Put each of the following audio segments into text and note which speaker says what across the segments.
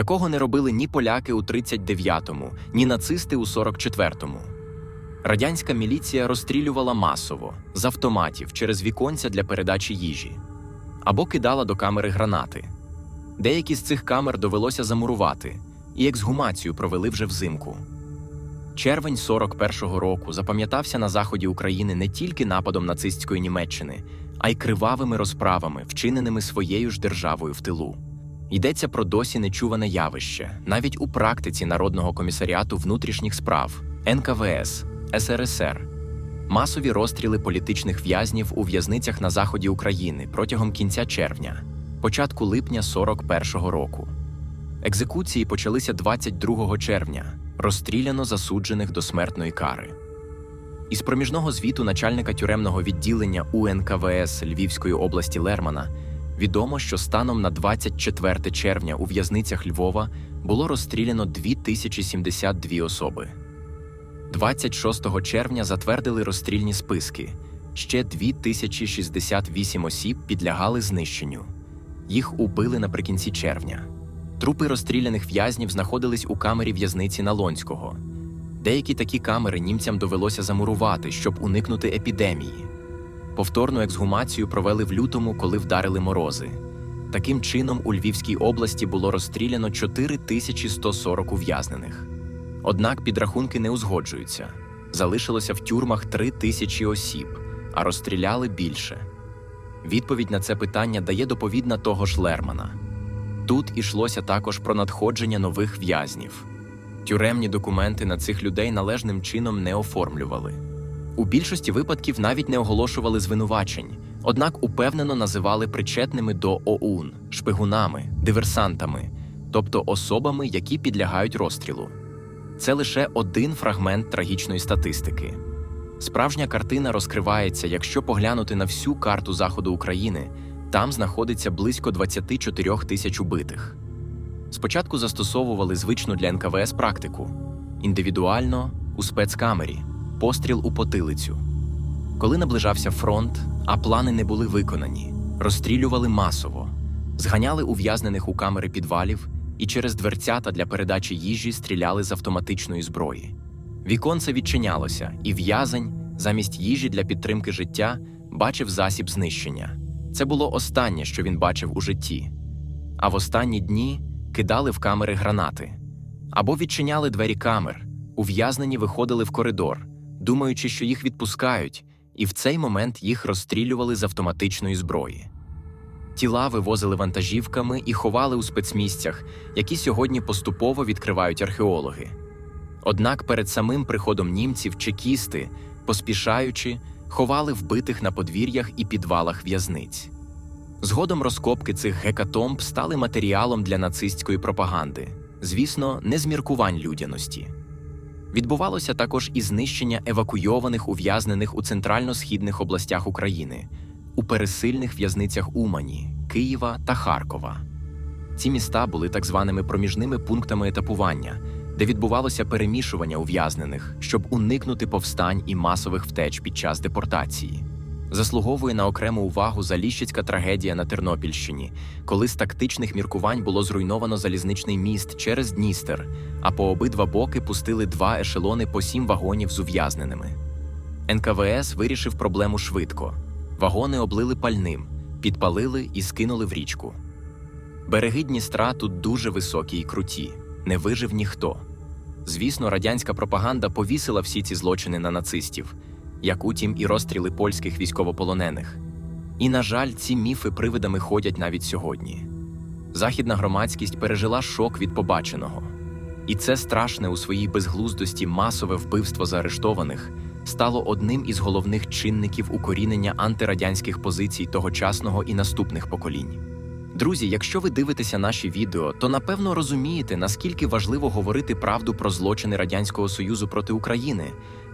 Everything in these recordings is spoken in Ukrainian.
Speaker 1: Такого не робили ні поляки у 39-му, ні нацисти у 44-му. Радянська міліція розстрілювала масово з автоматів через віконця для передачі їжі або кидала до камери гранати. Деякі з цих камер довелося замурувати, і ексгумацію провели вже взимку. Червень 41-го року запам'ятався на заході України не тільки нападом нацистської Німеччини, а й кривавими розправами, вчиненими своєю ж державою в тилу. Йдеться про досі нечуване явище, навіть у практиці Народного комісаріату внутрішніх справ НКВС СРСР. Масові розстріли політичних в'язнів у в'язницях на заході України протягом кінця червня, початку липня 41-го року. Екзекуції почалися 22 червня, розстріляно засуджених до смертної кари. Із проміжного звіту начальника тюремного відділення УНКВС Львівської області Лермана відомо, що станом на 24 червня у в'язницях Львова було розстріляно 2072 особи. 26 червня затвердили розстрільні списки. Ще 2068 осіб підлягали знищенню. Їх убили наприкінці червня. Трупи розстріляних в'язнів знаходились у камері в'язниці Налонського. Деякі такі камери німцям довелося замурувати, щоб уникнути епідемії. Повторну ексгумацію провели в лютому, коли вдарили морози. Таким чином, у Львівській області було розстріляно 4140 ув'язнених. Однак підрахунки не узгоджуються. Залишилося в тюрмах три тисячі осіб, а розстріляли більше. Відповідь на це питання дає доповідна того ж Лермана. Тут ішлося також про надходження нових в'язнів. Тюремні документи на цих людей належним чином не оформлювали. У більшості випадків навіть не оголошували звинувачень, однак упевнено називали причетними до ОУН, шпигунами, диверсантами, тобто особами, які підлягають розстрілу. Це лише один фрагмент трагічної статистики. Справжня картина розкривається, якщо поглянути на всю карту заходу України, там знаходиться близько 24 тисяч убитих. Спочатку застосовували звичну для НКВС практику індивідуально у спецкамері, постріл у потилицю. Коли наближався фронт, а плани не були виконані, розстрілювали масово, зганяли ув'язнених у камери підвалів і через дверцята для передачі їжі стріляли з автоматичної зброї. Віконце відчинялося, і в'язень, замість їжі для підтримки життя, бачив засіб знищення. Це було останнє, що він бачив у житті. А в останні дні кидали в камери гранати або відчиняли двері камер, ув'язнені виходили в коридор, думаючи, що їх відпускають, і в цей момент їх розстрілювали з автоматичної зброї. Тіла вивозили вантажівками і ховали у спецмісцях, які сьогодні поступово відкривають археологи. Однак перед самим приходом німців чекісти, поспішаючи, ховали вбитих на подвір'ях і підвалах в'язниць. Згодом розкопки цих гекатомб стали матеріалом для нацистської пропаганди, звісно, не з міркувань людяності. Відбувалося також і знищення евакуйованих ув'язнених у центрально-східних областях України, у пересильних в'язницях Умані, Києва та Харкова. Ці міста були так званими проміжними пунктами етапування, де відбувалося перемішування ув'язнених, щоб уникнути повстань і масових втеч під час депортації. Заслуговує на окрему увагу Заліщицька трагедія на Тернопільщині, коли з тактичних міркувань було зруйновано залізничний міст через Дністер, а по обидва боки пустили два ешелони по сім вагонів з ув'язненими. НКВС вирішив проблему швидко. Вагони облили пальним, підпалили і скинули в річку. Береги Дністра тут дуже високі і круті, не вижив ніхто. Звісно, радянська пропаганда повісила всі ці злочини на нацистів, як утім і розстріли польських військовополонених. І, на жаль, ці міфи привидами ходять навіть сьогодні. Західна громадськість пережила шок від побаченого. І це страшне у своїй безглуздості масове вбивство заарештованих стало одним із головних чинників укорінення антирадянських позицій тогочасного і наступних поколінь. Друзі, якщо ви дивитеся наші відео, то напевно розумієте, наскільки важливо говорити правду про злочини Радянського Союзу проти України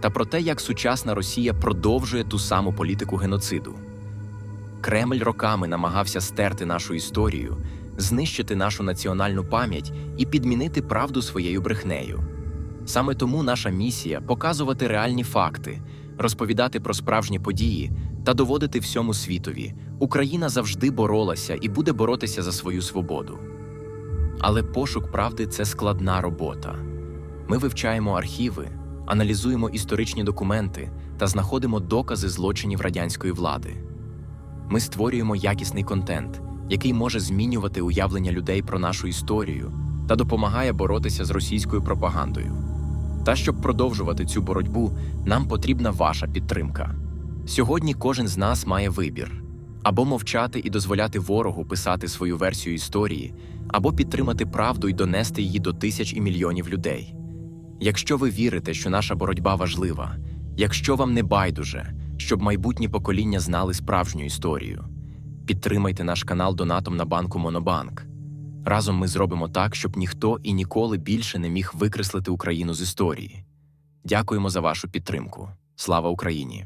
Speaker 1: та про те, як сучасна Росія продовжує ту саму політику геноциду. Кремль роками намагався стерти нашу історію, знищити нашу національну пам'ять і підмінити правду своєю брехнею. Саме тому наша місія показувати реальні факти, розповідати про справжні події та доводити всьому світові. Україна завжди боролася і буде боротися за свою свободу. Але пошук правди це складна робота. Ми вивчаємо архіви, аналізуємо історичні документи та знаходимо докази злочинів радянської влади. Ми створюємо якісний контент, який може змінювати уявлення людей про нашу історію та допомагає боротися з російською пропагандою. Та щоб продовжувати цю боротьбу, нам потрібна ваша підтримка. Сьогодні кожен з нас має вибір або мовчати і дозволяти ворогу писати свою версію історії, або підтримати правду і донести її до тисяч і мільйонів людей. Якщо ви вірите, що наша боротьба важлива, якщо вам не байдуже, щоб майбутні покоління знали справжню історію, підтримайте наш канал донатом на банку Монобанк. Разом ми зробимо так, щоб ніхто і ніколи більше не міг викреслити Україну з історії. Дякуємо за вашу підтримку. Слава Україні!